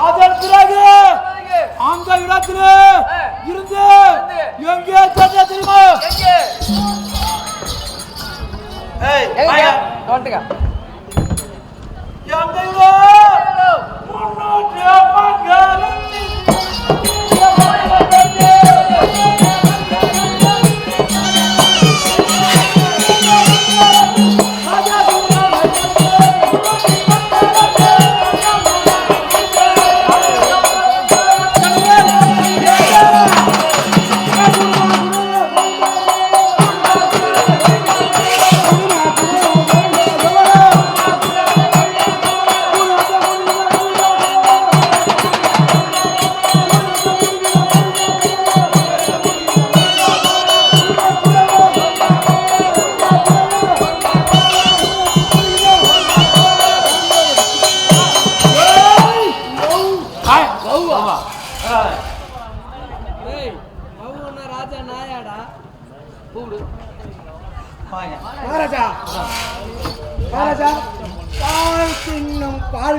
அதன் பிறகு அந்த இடத்துல இருந்து எங்கே சென்ற தெரியுமா? ஏய் எங்க முன்னூற்றி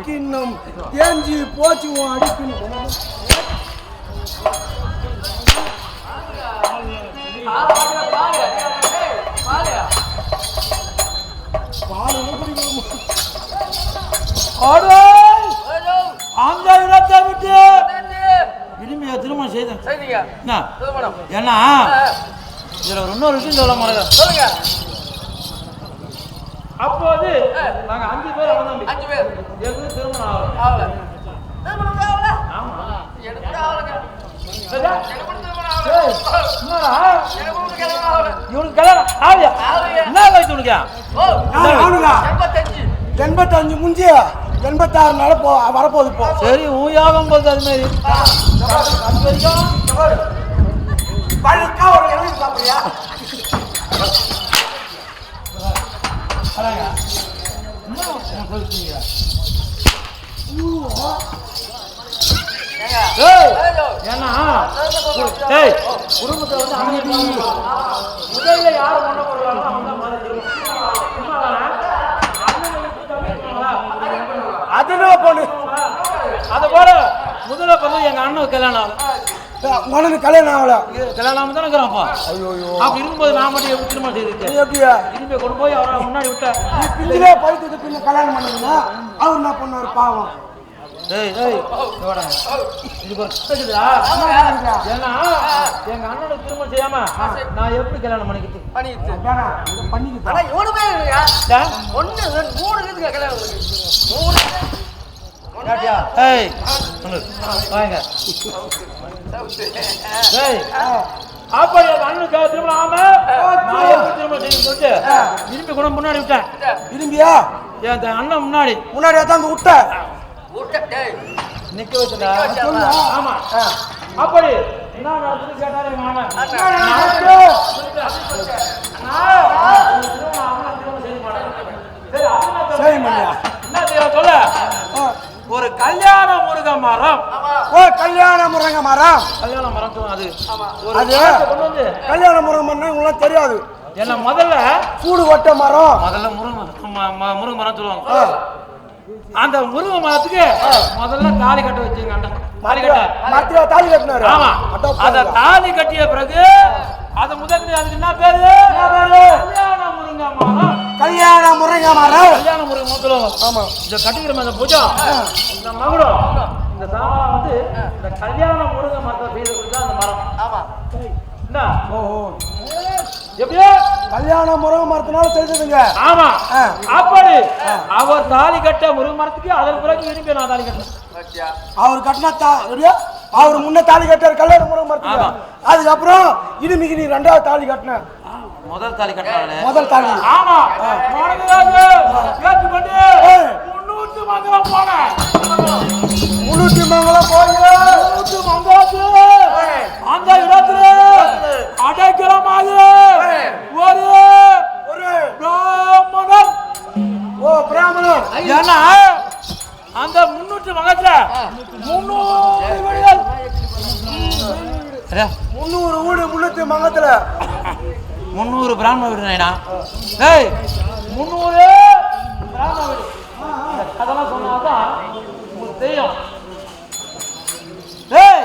கிண்ணம் தேஞ்சி போச்சு உன் அடிக்கணும் பால் குடிக்கணும் அந்த இடத்தை விட்டு! இனிமையா திருமணம் செய்தேன். என்ன? ஏன்னா இதுல ஒரு இன்னொரு விஷயம் சொல்ல சொல்லுங்க. அப்போது நாங்க அஞ்சு பேர் அவன் அஞ்சு பேர். எங்களுக்கு திருமணம் ஆகல? ஆகல. திருமணம் ஆகல? ஆமா. எனக்கு ஆகலங்க. எண்பத்தஞ்சு. முடிஞ்சு எண்பத்தாறு நாள் போ வரப்போகுது இப்போ சரி உன் யோகம் போகுது அது மாதிரி பழுக்கா ஒரு இளநீ சாப்பிடுறியா அதாங்க. என்ன உன் சொல்லிட்டீங்க? ஏங்க ஏய், ஏய்யோ. ஏன்னா ஏய், குடும்பத்துல வந்து அமைதி முதல்ல யார் பண்ண போறாங்களோ அவங்க தான் முதல்ல இருக்கணும். சும்மா தானே? அண்ணனுக்கு தம்பி இருக்காங்களா? அதுனா பொண்ணு அது போல முதல்ல பிறந்து எங்க அண்ணனுக்கு கல்யாணம் உனக்கு கல்யாணம் ஆகல. இது கல்யாணம் ஆகாம தானே இருக்கிறான்ப்பா ஐயோ அப்படி இருக்கும்போது நான் மட்டும் எப்படி திருமணம் செய்திருக்கேன் நீ எப்படியா? திரும்பி கொண்டு போய் அவரை முன்னாடி விட்டேன் நீ பிள்ளையே பழுத்துட்டு பின்ன கல்யாணம் பண்ணுங்க அவர் என்ன பண்ணாரு பாவம். ஒரு கஷ்டம் இருக்குதா? ஏன்னா எங்க அண்ணனுக்கு திருமணம் செய்யாம நான் எப்படி கல்யாணம் பண்ணிக்கிட்டு? இதை பண்ணிக்கிட்டா ஆனா? ஒண்ணு ரெண்டு மூணு இதுக்கு கல்யாணம். மூணு? ஏய் சொல்லு. வாங்க. டேய் அப்ப எங்க அண்ணனுக்கு திருமணம் எப்படி திருமணம் செய்யணும்னு சொல்லிட்டு திரும்பி கூட முன்னாடி விட்டேன். விரும்பியா என் அண்ணன் முன்னாடி. முன்னாடி தான் விட்ட? நிக்க வச்சுடா? ஆமா. அப்படி. என்ன நடக்குதுன்னு கேட்டாரு மாமன். சரி, மணியா என்ன சொல்ல? ஒரு கல்யாண முருக மரம். ஓ கல்யாண முருங்க மரம். கல்யாண மரம் அது. ஒரு அது கல்யாண முருங்க மரம் உங்களுக்கு தெரியாது. என்ன முதல்ல சூடு கொட்ட மரம். முதல்ல முருங்க முருங்க மரம் சொல்லுவாங்க. அந்த முருங்க மரத்துக்கு முதல்ல தாலி கட்ட வச்சுங்க தாலி கட்ட. தாலி கட்டினாரு. ஆமா. பாருங்க. தாலி கட்டிய பிறகு அத முதல்ல அதுக்கு என்ன பேரு? கல்யாண முருங்க மரம். கல்யாண முருங்க மரம். கல்யாண முருங்க சொல்லுவாங்க. ஆமா. இந்த கட்டிக்கிற அந்த பூஜா. இந்த மகுடம். இந்த சாமான் வந்து இந்த கல்யாண முருங்க மரத்தை செய்து கொடுத்தா அந்த மரம். ஆமா. என்ன? ஓஹோ எப்படியோ? கல்யாண முருங்க மரத்தினால தெரிஞ்சதுங்க. ஆமா. அப்படி அவர் தாலி கட்ட முருங்க மரத்துக்கு அதன் பிறகு விரும்பி நான் தாலி கட்டினேன் அவர் கட்டினா தா எப்படியா? அவர் முன்ன தாலி கட்டார் கல்யாண முருங்க மரத்துக்கு. அதுக்கப்புறம் இனிமிக்கு நீ ரெண்டாவது தாலி கட்டின. முதல் தாலி கட்டினாலே முதல் தாலி. ஆமா. ஏற்றுக்கொண்டு. முன்னூத்தி மங்கலம் போனேன். முன்னூத்தி மங்கலம் போய் முன்னூத்தி மங்கலத்து அந்த இடத்துல அடைக்கலமாக ஒரு ஒரு. பிராமணர். ஓ பிராமணர். ஏன்னா அந்த முன்னூற்று மகத்துல முன்னூறு முந்நூறு வீடு முன்னூத்தி மங்கத்துல முந்நூறு பிராமண வீடு நாயனா ஏய் முந்நூறு பிராமண வீடு. இந்த கதெல்லாம் சொன்னாதான் உங்களுக்கு தெரியும். ஏய்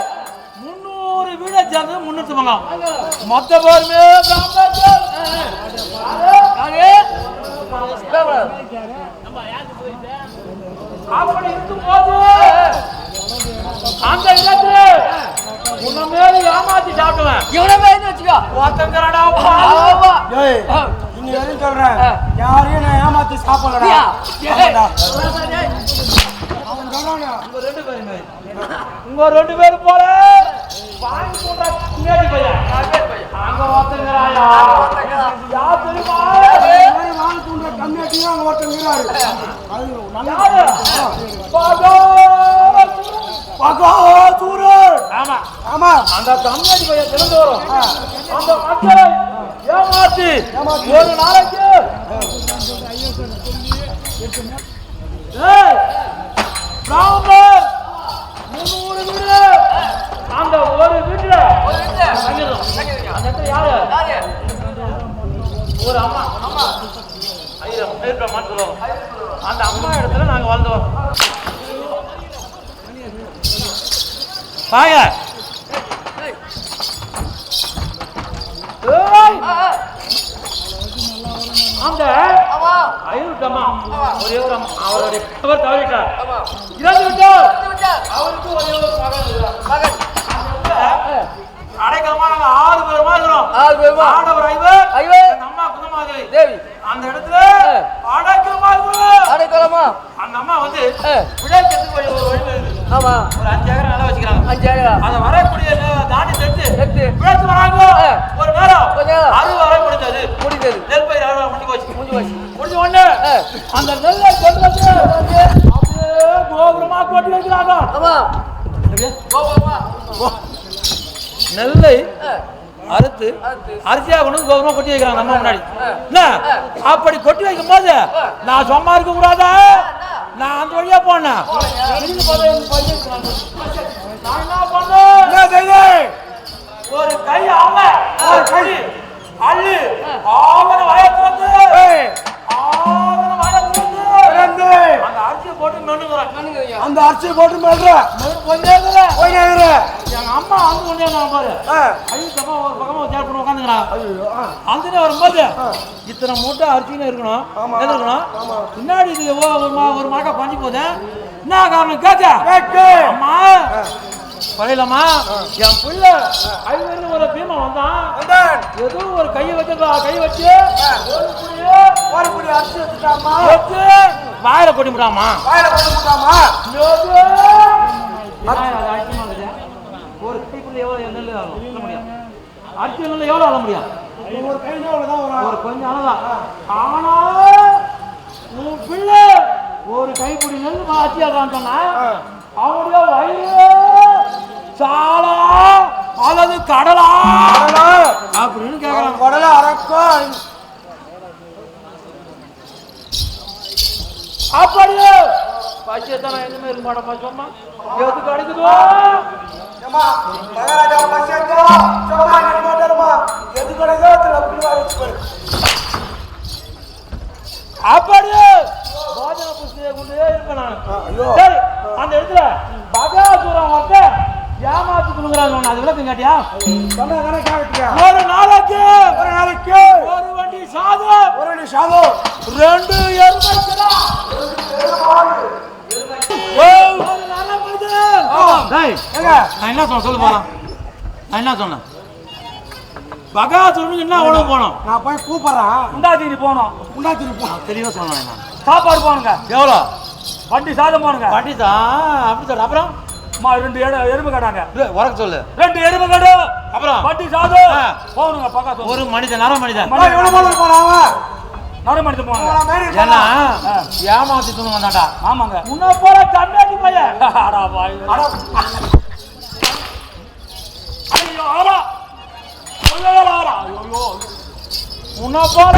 முந்நூறு வீடை சேர்ந்து முன்னூத்தி மங்கம் மொத்த பேருமே பிராமணர்கள் யாரு? அப்படி இருக்கும்போது அந்த இடத்துல சாப்பிடுவேன். இவனவே வச்சுக்கோ. ஒருத்தங்கிறடா ஆமா. ஏய் இன்னி வரையும் சொல்றேன். யாரையும் நான் ஏமாத்தி சாப்பிடலடா. உங்க ரெண்டு பேருமே உங்க ரெண்டு பேரும் போல. வாங்கி போடுற பின்னாடி பையன் அங்க ஒருத்தங்கிறாயா? யார் தெரியுமா இந்த மாதிரி வாங்க தூண்டுற கம்மியாட்டியும் அங்க ஒருத்தன் இருக்கிறாரு. அது நல்ல யாரு? பாகோ பகாசூரர். ஆமா. ஆமா. அந்த கம்யூனிட்டி பையன் திறந்து வரும். அந்த மக்களை ஏமாத்தி ஒரு நாளைக்கு முந்நூறு வீடு. அந்த ஒரு வீட்டுல. அந்த இடத்துல யாரு? ஒரு அம்மா. அம்மா ஐயோ சொல்லுவோம் அந்த அம்மா இடத்துல நாங்க வாழ்ந்தோம். வாங்க ஏய், அந்த ஐயூட்டம்மா ஒரே ஒரு அவருடைய கவர் தவறிட்டார். இறந்து விட்டார். அவருக்கு ஒரே ஒரு மகன். மகன். அடைக்கலமா நாங்க ஆறு பேருமா இருக்கிறோம். ஆறு பேருமா? ஆடவர் ஐவர் ஐவர். அம்மா தேவி. அந்த இடத்துல அடைக்கலமா இருக்கிறோம். அடைக்கலமா? அந்த அம்மா வந்து. விளையாட்டுக்கு வழி ஒரு வழி வருது ஆமா. ஒரு அஞ்சு ஏக்கர் நிலம் வச்சுக்கிறாங்க. அஞ்சாயிரம் அதை வரக்கூடிய தாண்டி செத்து எடுத்து விளையாட்டு வராங்க. அறுபது வரை முடிஞ்சது. முடிந்தது நெல் பயிர் அறுவடை முடிஞ்சு போச்சு. முடிஞ்சு போச்சு. முடிஞ்ச உடனே. அந்த நெல்லை கொண்டு வந்து அப்படியே கோபுரமா கொட்டி வைக்கிறாங்க. ஆமா. கோபுரமா? நெல்லை. அறுத்து அறுத்து. அரிசியா கொண்டு கோபுரமா கொட்டி வைக்கிறாங்க நம்ம முன்னாடி. என்ன? அப்படி கொட்டி வைக்கும் போது நான் சும்மா இருக்க கூடாதா? நான் அந்த வழியா போனேன். ஒரு கை அவ ஒரு கை அள்ளு. ஆவன வயத்து வந்து ஏய், ஆவன வயத்து வந்து பிறந்து அந்த அரிசியை போட்டு மென்னுங்கிறான் அந்த அரிசி போட்டு மெல்ற கொஞ்சம்? போய் நேரு எங்க அம்மா வந்து கொண்டே நான் பாரு. ஐயப்பா ஒரு பக்கமா சேர் பண்ணி உட்காந்துக்கிறான் அந்த வரும்போது இத்தனை மூட்டை அரிசின்னு இருக்கணும். இருக்கணும்? பின்னாடி இது ஒரு மா ஒரு மாக்கா பஞ்சு போகுது? என்ன காரணம்? கேட்க. அம்மா பழையலம்மா என் பிள்ளை ஐவரில் ஒரு பீமா வந்தான். ஏதோ ஒரு கையை வச்சு கை வச்சு. ஒரு புடி அரிசி வச்சுட்டாமா? வச்சு வாயில கொட்டி விடாமா? வாயில போட்டு போட்டாமா ஒரு கைக்குள்ள எவ்வளவு நெல் ஆகும் அரிசி நெல் எவ்வளவு ஆக முடியும்? ஒரு கை தான் வரும். ஒரு கொஞ்சம் அளவுதான் ஆனா உன் பிள்ளை ஒரு கைப்பிடி நெல் ஆகான்னு சொன்னா அவனுடைய வயிறு சாலா அல்லது கடலா? அப்படின்னு கேக்குறாங்க. உடல அறக்கும் அப்படியே. பச்சையத்தான் நான் எதுவுமே இருக்க மாட்டேன் சும்மா எது கிடைக்குதோ. அப்படியே போஜன புஸ்தகம் கொண்டே ஐயோ. சரி அந்த ஏமாத்து கொடுக்குறாங்க அது விளக்கம் கேட்டியா? சொன்னா தானே? ஒரு நாளைக்கு. ஒரு நாளைக்கு. ஒரு வண்டி சாதம். ஒரு வண்டி சாதம், ரெண்டு என்ன சொன்னேன்? சொல்லு போலாம். என்ன சொன்னேன்? பகாசுரனுக்கு என்ன உணவு போனோம்? நான் போய் கூப்பிடுறேன். உண்டாத்தீனி போனோம். உண்டாத்திட்டு போ. தெளிவா சொன்னேன் சாப்பாடு போனுங்க. எவ்வளோ? வண்டி சாதம் போனுங்க. வண்டி தான் அப்படி சொல்ற அப்புறம்? அம்மா ரெண்டு எடு எருமை கடாங்க. டேய், உறக்க சொல்லு. ரெண்டு எருமை கடை அப்புறம்? சாதம். ஆ. போகணுங்க பக்கத்து ஒரு மனிதன் நர மனிதன். அவன்? நடுமணித்து போனுங்க. ஏன்னா. ஏமாத்தி துணு ஆமாங்க. உன்னை போல கண்ணாடி பையன். அடா பாய் அட, ஐயோ ஆமா ஐயோ ஆமா ஐயோ. உன்னை போல.